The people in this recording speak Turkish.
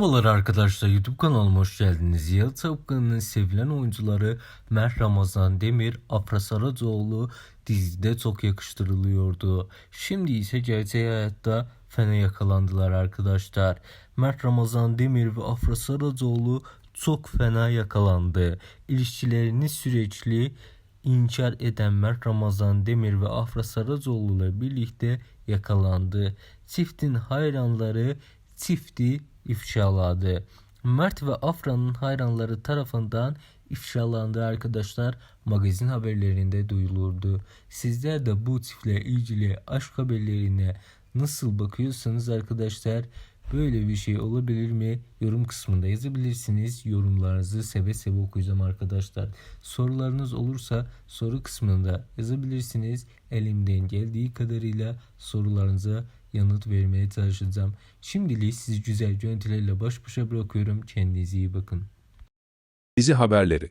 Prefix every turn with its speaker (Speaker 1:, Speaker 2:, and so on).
Speaker 1: Merhabalar arkadaşlar YouTube kanalıma hoş geldiniz. Yalı Tapkanı'nın sevilen oyuncuları Mert Ramazan Demir, Afra Saracoğlu dizide çok yakıştırılıyordu. Şimdi ise gerçek hayatta fena yakalandılar arkadaşlar. Mert Ramazan Demir ve Afra Saracoğlu çok fena yakalandı. İlişkilerini sürekli inkar eden Mert Ramazan Demir ve Afra Saracoğlu ile birlikte yakalandı. Çiftin hayranları çifti ifşaladı. Mert ve Afra'nın hayranları tarafından ifşalandı arkadaşlar. Magazin haberlerinde duyulurdu. Sizler de bu çiftle ilgili aşk haberlerine nasıl bakıyorsanız arkadaşlar böyle bir şey olabilir mi? Yorum kısmında yazabilirsiniz. Yorumlarınızı seve seve okuyacağım arkadaşlar. Sorularınız olursa soru kısmında yazabilirsiniz. Elimden geldiği kadarıyla sorularınıza yanıt vermeye çalışacağım. Şimdilik sizi güzel görüntülerle baş başa bırakıyorum. Kendinize iyi bakın.
Speaker 2: Dizi haberleri